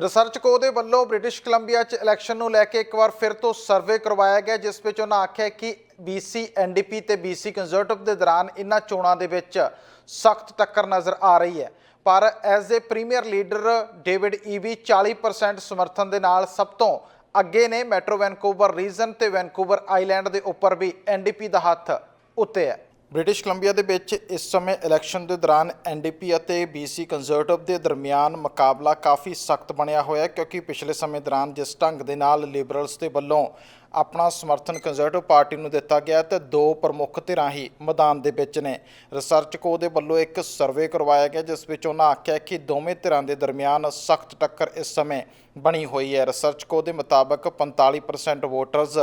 Research ਕੋ ਦੇ ਵੱਲੋਂ ਬ੍ਰਿਟਿਸ਼ ਕੋਲੰਬੀਆ 'ਚ ਇਲੈਕਸ਼ਨ ਨੂੰ ਲੈ ਕੇ ਇੱਕ ਵਾਰ ਫਿਰ ਤੋਂ ਸਰਵੇ ਕਰਵਾਇਆ ਗਿਆ, ਜਿਸ ਵਿੱਚ ਉਹਨਾਂ ਆਖਿਆ ਕਿ BC NDP ਤੇ BC ਕੰਜ਼ਰਵੇਟਿਵ ਦੇ ਦੌਰਾਨ ਇਹਨਾਂ ਚੋਣਾਂ ਦੇ ਵਿੱਚ ਸਖਤ ਟੱਕਰ ਨਜ਼ਰ ਆ ਰਹੀ ਹੈ। ਪਰ as a premier leader David Eby 40% ਸਮਰਥਨ ਦੇ ਨਾਲ ਸਭ ਤੋਂ ਅੱਗੇ ਨੇ। ਮੈਟਰੋ ਵੈਨਕੂਵਰ ਰੀਜਨ ਤੇ ਵੈਨਕੂਵਰ ਆਈਲੈਂਡ ਦੇ ਉੱਪਰ ਵੀ NDP ਦਾ ਹੱਥ ਉੱਤੇ ਹੈ। ਬ੍ਰਿਟਿਸ਼ ਕੋਲੰਬੀਆ ਦੇ ਵਿੱਚ ਇਸ ਸਮੇਂ ਇਲੈਕਸ਼ਨ ਦੇ ਦੌਰਾਨ ਐਨਡੀਪੀ ਅਤੇ ਬੀਸੀ ਕੰਜ਼ਰਵੇਟਿਵ ਦੇ ਦਰਮਿਆਨ ਮੁਕਾਬਲਾ ਕਾਫੀ ਸਖਤ ਬਣਿਆ ਹੋਇਆ ਹੈ, ਕਿਉਂਕਿ ਪਿਛਲੇ ਸਮੇਂ ਦੌਰਾਨ ਜਿਸ ਢੰਗ ਦੇ ਨਾਲ ਲਿਬਰਲਸ ਦੇ ਵੱਲੋਂ ਆਪਣਾ ਸਮਰਥਨ ਕੰਜ਼ਰਵੇਟਿਵ ਪਾਰਟੀ ਨੂੰ ਦਿੱਤਾ ਗਿਆ ਤੇ ਦੋ ਪ੍ਰਮੁੱਖ ਧਿਰਾਂ ਹੀ ਮੈਦਾਨ ਦੇ ਵਿੱਚ ਨੇ। ਰਿਸਰਚ ਕੋ ਦੇ ਵੱਲੋਂ ਇੱਕ ਸਰਵੇ ਕਰਵਾਇਆ ਗਿਆ, ਜਿਸ ਵਿੱਚ ਉਹਨਾਂ ਆਖਿਆ ਕਿ ਦੋਵੇਂ ਧਿਰਾਂ ਦੇ ਦਰਮਿਆਨ ਸਖਤ ਟੱਕਰ ਇਸ ਸਮੇਂ ਬਣੀ ਹੋਈ ਹੈ। ਰਿਸਰਚ ਕੋ ਦੇ ਮੁਤਾਬਕ 45% ਵੋਟਰਸ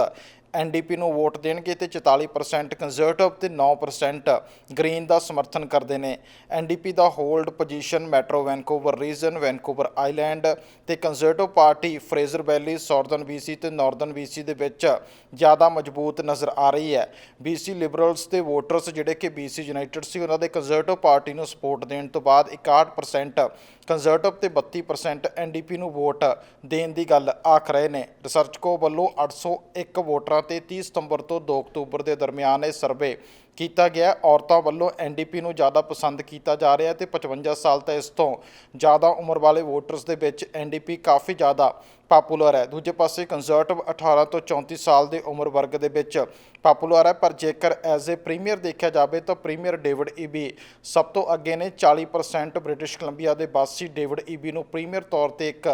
ਐਨਡੀਪੀ ਨੂੰ ਵੋਟ ਦੇਣਗੇ ਤੇ 44% ਕੰਜ਼ਰਵੇਟਿਵ ਤੇ 9% ਗ੍ਰੀਨ ਦਾ ਸਮਰਥਨ ਕਰਦੇ ਨੇ। ਐਨਡੀਪੀ ਦਾ hold position metro Vancouver, region Vancouver island ਤੇ conservative party Fraser valley southern BC ਤੇ ਨਾਰਥਰਨ BC ਦੇ ਵਿੱਚ ਜ਼ਿਆਦਾ ਮਜ਼ਬੂਤ ਨਜ਼ਰ ਆ ਰਹੀ ਹੈ। BC ਲਿਬਰਲਸ ਦੇ ਵੋਟਰਸ ਜਿਹੜੇ ਕਿ BC ਯੂਨਾਈਟਿਡ ਸੀ, ਉਹਨਾਂ ਦੇ ਕੰਜ਼ਰਵੇਟਿਵ ਪਾਰਟੀ ਨੂੰ ਸਪੋਰਟ ਦੇਣ ਤੋਂ ਬਾਅਦ 61% ਕੰਜ਼ਰਵੇਟਿਵ ਤੇ 32% ਐਨਡੀਪੀ ਨੂੰ ਵੋਟ ਦੇਣ ਦੀ ਗੱਲ ਆਖ ਰਹੇ ਨੇ। ਰਿਸਰਚ ਕੋ ਵੱਲੋਂ 801 ਵੋਟਰਾਂ ਤੇ 30 ਸਤੰਬਰ ਤੋਂ 2 ਅਕਤੂਬਰ ਦੇ ਦਰਮਿਆਨ ਇਹ ਸਰਵੇ ਕੀਤਾ ਗਿਆ। ਔਰਤਾਂ ਵੱਲੋਂ ਐਨਡੀਪੀ ਨੂੰ ਜ਼ਿਆਦਾ ਪਸੰਦ ਕੀਤਾ ਜਾ ਰਿਹਾ ਤੇ 55 ਸਾਲ ਤਾਂ ਇਸ ਤੋਂ ਜ਼ਿਆਦਾ ਉਮਰ ਵਾਲੇ ਵੋਟਰਸ ਦੇ ਵਿੱਚ ਐਨਡੀਪੀ ਕਾਫੀ ਜ਼ਿਆਦਾ ਪਾਪੂਲਰ ਹੈ। ਦੂਜੇ ਪਾਸੇ ਕੰਜ਼ਰਵੇਟਿਵ 18 ਤੋਂ 34 ਸਾਲ ਦੇ ਉਮਰ ਵਰਗ ਦੇ ਵਿੱਚ ਪਾਪੂਲਰ ਹੈ, ਪਰ ਜੇਕਰ ਐਜ਼ ਏ ਪ੍ਰੀਮੀਅਰ ਦੇਖਿਆ ਜਾਵੇ ਤਾਂ ਪ੍ਰੀਮੀਅਰ ਡੇਵਿਡ ਈਬੀ ਸਭ ਤੋਂ ਅੱਗੇ ਨੇ। 40% ਬ੍ਰਿਟਿਸ਼ ਕੋਲੰਬੀਆ ਦੇ ਵਾਸੀ ਡੇਵਿਡ ਈਬੀ ਨੂੰ ਪ੍ਰੀਮੀਅਰ ਤੌਰ ਤੇ ਇੱਕ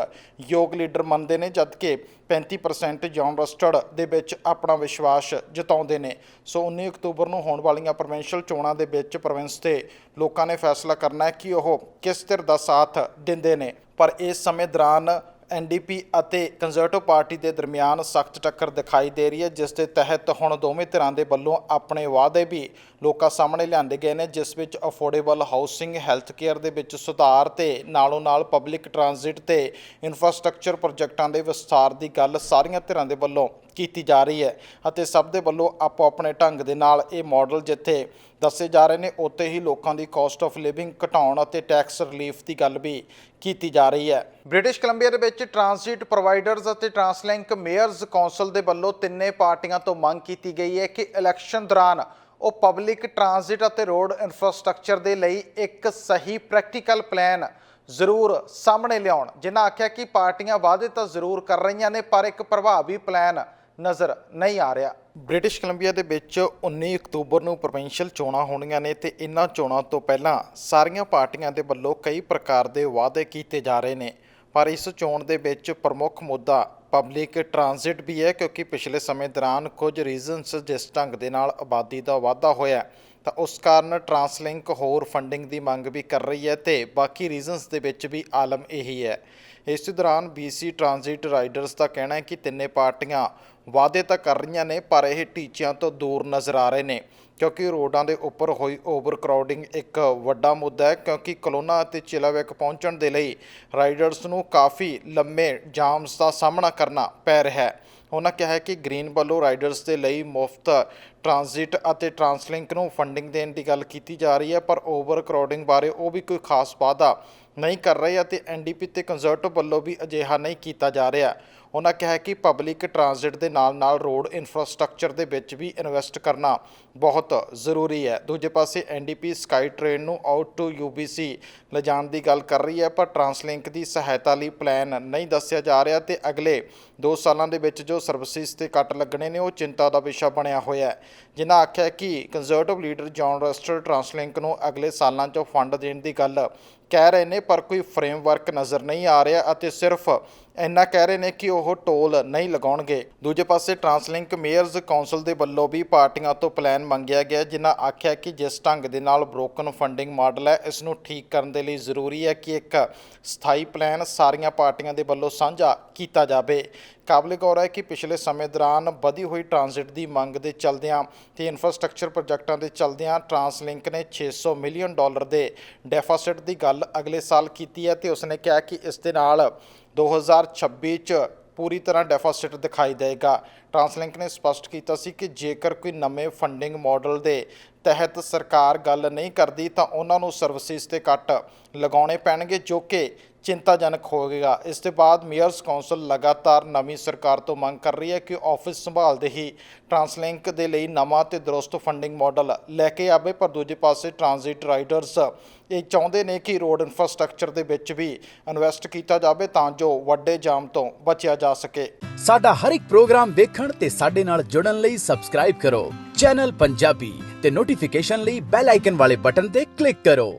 ਯੋਗ ਲੀਡਰ ਮੰਨਦੇ ਨੇ, ਜਦਕਿ 35% ਜੌਨ ਰਸਟਡ ਦੇ ਵਿੱਚ ਆਪਣਾ ਵਿਸ਼ਵਾਸ ਜਤਾਉਂਦੇ ਨੇ। ਸੋ 19 ਅਕਤੂਬਰ ਨੂੰ ਹੋਣ ਵਾਲੀਆਂ ਪ੍ਰੋਵਿੰਸ਼ਲ ਚੋਣਾਂ ਦੇ ਵਿੱਚ ਪ੍ਰੋਵਿੰਸ ਦੇ ਲੋਕਾਂ ਨੇ ਫੈਸਲਾ ਕਰਨਾ ਹੈ ਕਿ ਉਹ ਕਿਸ ਧਿਰ ਦਾ ਸਾਥ ਦਿੰਦੇ ਨੇ। ਪਰ ਇਸ ਸਮੇਂ ਦੌਰਾਨ ਐਨਡੀਪੀ ਅਤੇ ਕੰਜ਼ਰਟਿਵ ਪਾਰਟੀ ਦੇ ਦਰਮਿਆਨ ਸਖਤ ਟੱਕਰ ਦਿਖਾਈ ਦੇ ਰਹੀ ਹੈ, ਜਿਸ ਦੇ ਤਹਿਤ ਹੁਣ ਦੋਵੇਂ ਧਿਰਾਂ ਦੇ ਵੱਲੋਂ ਆਪਣੇ ਵਾਅਦੇ ਵੀ ਲੋਕਾਂ ਸਾਹਮਣੇ ਲਿਆਂਦੇ ਗਏ ਨੇ, ਜਿਸ ਵਿੱਚ ਅਫੋਰਡੇਬਲ ਹਾਊਸਿੰਗ ਹੈਲਥ ਕੇਅਰ ਦੇ ਵਿੱਚ ਸੁਧਾਰ ਤੇ ਨਾਲੋਂ ਨਾਲ ਪਬਲਿਕ ਟਰਾਂਜ਼ਿਟ ਤੇ ਇਨਫਰਾਸਟ੍ਰਕਚਰ ਪ੍ਰੋਜੈਕਟਾਂ ਦੇ ਵਿਸਥਾਰ ਦੀ ਗੱਲ ਸਾਰੀਆਂ ਧਿਰਾਂ ਦੇ ਵੱਲੋਂ ਕੀਤੀ ਜਾ ਰਹੀ ਹੈ ਅਤੇ ਸਭ ਦੇ ਵੱਲੋਂ ਆਪੋ ਆਪਣੇ ਢੰਗ ਦੇ ਨਾਲ ਇਹ ਮਾਡਲ ਜਿੱਥੇ ਦੱਸੇ ਜਾ ਰਹੇ ਨੇ, ਉੱਥੇ ਹੀ ਲੋਕਾਂ ਦੀ ਕਾਸਟ ਆਫ ਲਿਵਿੰਗ ਘਟਾਉਣ ਅਤੇ ਟੈਕਸ ਰਿਲੀਫ ਦੀ ਗੱਲ ਵੀ ਕੀਤੀ ਜਾ ਰਹੀ ਹੈ। ਬ੍ਰਿਟਿਸ਼ ਕੋਲੰਬੀਆ ਦੇ ਵਿੱਚ ਟਰਾਂਜ਼ਿਟ ਪ੍ਰੋਵਾਈਡਰਜ਼ ਅਤੇ ਟਰਾਂਸਲਿੰਕ ਮੇਅਰਜ਼ ਕੌਂਸਲ ਦੇ ਵੱਲੋਂ ਤਿੰਨੇ ਪਾਰਟੀਆਂ ਤੋਂ ਮੰਗ ਕੀਤੀ ਗਈ ਹੈ ਕਿ ਇਲੈਕਸ਼ਨ ਦੌਰਾਨ ਉਹ ਪਬਲਿਕ ਟਰਾਂਜ਼ਿਟ ਅਤੇ ਰੋਡ ਇਨਫਰਾਸਟ੍ਰਕਚਰ ਦੇ ਲਈ ਇੱਕ ਸਹੀ ਪ੍ਰੈਕਟੀਕਲ ਪਲਾਨ ਜ਼ਰੂਰ ਸਾਹਮਣੇ ਲਿਆਉਣ। ਜਿਨ੍ਹਾਂ ਆਖਿਆ ਕਿ ਪਾਰਟੀਆਂ ਵਾਅਦੇ ਤਾਂ ਜ਼ਰੂਰ ਕਰ ਰਹੀਆਂ ਨੇ, ਪਰ ਇੱਕ ਪ੍ਰਭਾਵੀ ਪਲਾਨ ਨਜ਼ਰ ਨਹੀਂ ਆ ਰਿਹਾ। ਬ੍ਰਿਟਿਸ਼ ਕੋਲੰਬੀਆ ਦੇ ਵਿੱਚ 19 ਅਕਤੂਬਰ ਨੂੰ ਪ੍ਰੋਵਿੰਸ਼ੀਅਲ ਚੋਣਾਂ ਹੋਣੀਆਂ ਨੇ ਤੇ ਇਹਨਾਂ ਚੋਣਾਂ ਤੋਂ ਪਹਿਲਾਂ ਸਾਰੀਆਂ ਪਾਰਟੀਆਂ ਦੇ ਵੱਲੋਂ ਕਈ ਪ੍ਰਕਾਰ ਦੇ ਵਾਅਦੇ ਕੀਤੇ ਜਾ ਰਹੇ ਨੇ। ਪਰ ਇਸ ਚੋਣ ਦੇ ਵਿੱਚ ਪ੍ਰਮੁੱਖ ਮੁੱਦਾ ਪਬਲਿਕ ਟਰਾਂਜ਼ਿਟ ਵੀ ਹੈ ਕਿਉਂਕਿ ਪਿਛਲੇ ਸਮੇਂ ਦੌਰਾਨ ਕੁਝ ਰੀਜ਼ਨਸ ਜਿਸ ਢੰਗ ਦੇ ਨਾਲ ਆਬਾਦੀ ਦਾ ਵਾਧਾ ਹੋਇਆ ਤਾਂ ਉਸ ਕਾਰਨ ਟਰਾਂਸਲਿੰਕ ਹੋਰ ਫੰਡਿੰਗ ਦੀ ਮੰਗ ਵੀ ਕਰ ਰਹੀ ਹੈ ਤੇ ਬਾਕੀ ਰੀਜ਼ਨਸ ਦੇ ਵਿੱਚ ਵੀ ਆਲਮ ਇਹੀ ਹੈ। ਇਸ ਦੌਰਾਨ BC ਟਰਾਂਜ਼ਿਟ ਰਾਈਡਰਸ ਦਾ ਕਹਿਣਾ ਹੈ ਕਿ ਤਿੰਨੇ ਪਾਰਟੀਆਂ ਵਾਅਦੇ ਤਾਂ ਕਰ ਰਹੀਆਂ ਨੇ, ਪਰ ਇਹ ਟੀਚਿਆਂ ਤੋਂ ਦੂਰ ਨਜ਼ਰ ਆ ਰਹੇ ਨੇ। ਕਿਉਂਕਿ ਰੋਡਾਂ ਦੇ ਉੱਪਰ ਹੋਈ ਓਵਰਕਰਾਊਡਿੰਗ ਇੱਕ ਵੱਡਾ ਮੁੱਦਾ ਹੈ, ਕਿਉਂਕਿ ਕਲੋਨਾ ਅਤੇ ਚਿਲਾਵੈਕ ਪਹੁੰਚਣ ਦੇ ਲਈ ਰਾਈਡਰਸ ਨੂੰ ਕਾਫੀ ਲੰਮੇ ਜਾਮਸ ਦਾ ਸਾਹਮਣਾ ਕਰਨਾ ਪੈ ਰਿਹਾ ਹੈ। ਉਹਨਾਂ ਕਿਹਾ ਹੈ ਕਿ ਗ੍ਰੀਨ ਵੱਲੋਂ ਰਾਈਡਰਸ ਦੇ ਲਈ ਮੁਫਤ ਟ੍ਰਾਂਜਿਟ ਅਤੇ ਟਰਾਂਸਲਿੰਕ ਨੂੰ ਫੰਡਿੰਗ ਦੇਣ ਦੀ ਗੱਲ ਕੀਤੀ ਜਾ ਰਹੀ ਹੈ, ਪਰ ਓਵਰਕਰਾਊਡਿੰਗ ਬਾਰੇ ਉਹ ਵੀ ਕੋਈ ਖਾਸ ਵਾਅਦਾ ਨਹੀਂ ਕਰ ਰਹੇ ਅਤੇ ਐਨਡੀਪੀ ਤੇ ਕੰਜ਼ਰਵੇਟਿਵ ਵੱਲੋਂ ਵੀ ਅਜਿਹਾ ਨਹੀਂ ਕੀਤਾ ਜਾ ਰਿਹਾ। ਉਹਨਾਂ ਕਿਹਾ ਕਿ ਪਬਲਿਕ ਟਰਾਂਜ਼ਿਟ ਦੇ ਨਾਲ-ਨਾਲ ਰੋਡ ਇਨਫਰਾਸਟ੍ਰਕਚਰ ਦੇ ਵਿੱਚ ਵੀ ਇਨਵੈਸਟ ਕਰਨਾ ਬਹੁਤ ਜ਼ਰੂਰੀ ਹੈ। ਦੂਜੇ ਪਾਸੇ ਐਨਡੀਪੀ ਸਕਾਈ ਟ੍ਰੇਨ ਨੂੰ ਆਊਟ ਟੂ ਯੂਬੀਸੀ ਲਿਜਾਣ ਦੀ ਗੱਲ ਕਰ ਰਹੀ ਹੈ, ਪਰ ਟਰਾਂਸਲਿੰਕ ਦੀ ਸਹਾਇਤਾ ਲਈ ਪਲਾਨ ਨਹੀਂ ਦੱਸਿਆ ਜਾ ਰਿਹਾ ਤੇ ਅਗਲੇ 2 ਸਾਲਾਂ ਦੇ ਵਿੱਚ ਜੋ ਸਰਵਿਸਿਜ਼ ਤੇ ਕੱਟ ਲੱਗਣੇ ਨੇ, ਉਹ ਚਿੰਤਾ ਦਾ ਵਿਸ਼ਾ ਬਣਿਆ ਹੋਇਆ ਹੈ। ਜਿਨ੍ਹਾਂ ਆਖਿਆ ਕਿ Conservative leader John Rustad TransLink ਨੂੰ ਅਗਲੇ ਸਾਲਾਂ 'ਚ ਫੰਡ ਦੇਣ ਦੀ ਗੱਲ ਕਹਿ ਰਹੇ ਨੇ, ਪਰ ਕੋਈ ਫਰੇਮਵਰਕ ਨਜ਼ਰ ਨਹੀਂ ਆ ਰਿਹਾ ਅਤੇ ਸਿਰਫ ਇੰਨਾ ਕਹਿ ਰਹੇ ਨੇ ਕਿ ਉਹ ਟੋਲ ਨਹੀਂ ਲਗਾਉਣਗੇ। ਦੂਜੇ ਪਾਸੇ ਟਰਾਂਸਲਿੰਕ ਮੇਅਰਜ਼ ਕੌਂਸਲ ਦੇ ਵੱਲੋਂ ਵੀ ਪਾਰਟੀਆਂ ਤੋਂ ਪਲਾਨ ਮੰਗਿਆ ਗਿਆ, ਜਿਨ੍ਹਾਂ ਆਖਿਆ ਕਿ ਜਿਸ ਢੰਗ ਦੇ ਨਾਲ ਬ੍ਰੋਕਨ ਫੰਡਿੰਗ ਮਾਡਲ ਹੈ, ਇਸ ਨੂੰ ਠੀਕ ਕਰਨ ਦੇ ਲਈ ਜ਼ਰੂਰੀ ਹੈ ਕਿ ਇੱਕ ਸਥਾਈ ਪਲਾਨ ਸਾਰੀਆਂ ਪਾਰਟੀਆਂ ਦੇ ਵੱਲੋਂ ਸਾਂਝਾ ਕੀਤਾ ਜਾਵੇ। ਕਾਬਲੇ ਗੌਰ ਹੈ ਕਿ ਪਿਛਲੇ ਸਮੇਂ ਦੌਰਾਨ ਵਧੀ ਹੋਈ ਟਰਾਂਜ਼ਿਟ ਦੀ ਮੰਗ ਦੇ ਚਲਦਿਆਂ ਤੇ ਇਨਫਰਾਸਟ੍ਰਕਚਰ ਪ੍ਰੋਜੈਕਟਾਂ ਦੇ ਚਲਦਿਆਂ ਟਰਾਂਸਲਿੰਕ ਨੇ 600 ਮਿਲੀਅਨ ਡਾਲਰ ਦੇ ਡੈਫਾਸਿਟ ਦੀ ਗੱਲ ਅਗਲੇ ਸਾਲ ਕੀਤੀ ਹੈ ਤੇ ਉਸਨੇ ਕਿਹਾ ਕਿ ਇਸ ਦੇ ਨਾਲ 2026 ਚ ਪੂਰੀ ਤਰ੍ਹਾਂ ਡੈਫਾਸਿਟ ਦਿਖਾਈ ਦੇਗਾ ਟਰਾਂਸਲਿੰਕ ਨੇ ਸਪਸ਼ਟ ਕੀਤਾ ਸੀ ਕਿ ਜੇਕਰ ਕੋਈ ਨਵੇਂ ਫੰਡਿੰਗ ਮਾਡਲ ਦੇ ਤਹਿਤ ਸਰਕਾਰ ਗੱਲ ਨਹੀਂ ਕਰਦੀ ਤਾਂ ਉਹਨਾਂ ਨੂੰ ਸਰਵਿਸਿਜ਼ ਤੇ ਕੱਟ ਲਗਾਉਣੇ ਪੈਣਗੇ, ਜੋ ਕਿ ਚਿੰਤਾਜਨਕ ਹੋਵੇਗਾ ਇਸ ਤੋਂ ਬਾਅਦ ਮੇਅਰਸ ਕੌਂਸਲ ਲਗਾਤਾਰ ਨਵੀਂ ਸਰਕਾਰ ਤੋਂ ਮੰਗ ਕਰ ਰਹੀ ਹੈ ਕਿ ਆਫਿਸ ਸੰਭਾਲਦੇ ਹੀ ਟਰਾਂਸਲਿੰਕ ਦੇ ਲਈ ਨਵਾਂ ਤੇ ਦਰੁਸਤ ਫੰਡਿੰਗ ਮਾਡਲ ਲੈ ਕੇ ਆਵੇ, ਪਰ ਦੂਜੇ ਪਾਸੇ ਟ੍ਰਾਂਜ਼ਿਟ ਰਾਈਡਰਸ ਇਹ ਚਾਹੁੰਦੇ ਨੇ ਕਿ ਰੋਡ ਇਨਫਰਾਸਟ੍ਰਕਚਰ ਦੇ ਵਿੱਚ ਵੀ ਇਨਵੈਸਟ ਕੀਤਾ ਜਾਵੇ ਤਾਂ ਜੋ ਵੱਡੇ ਜਾਮ ਤੋਂ ਬਚਿਆ ਜਾ ਸਕੇ। ਸਾਡਾ ਹਰ ਇੱਕ ਪ੍ਰੋਗਰਾਮ ਦੇਖਣ ਤੇ ਸਾਡੇ ਨਾਲ ਜੁੜਨ ਲਈ ਸਬਸਕ੍ਰਾਈਬ ਕਰੋ। ਚੈਨਲ ਪੰਜਾਬੀ ਤੇ ਨੋਟੀਫਿਕੇਸ਼ਨ ਲਈ ਬੈਲ ਆਈਕਨ ਵਾਲੇ ਬਟਨ ਤੇ ਕਲਿੱਕ ਕਰੋ।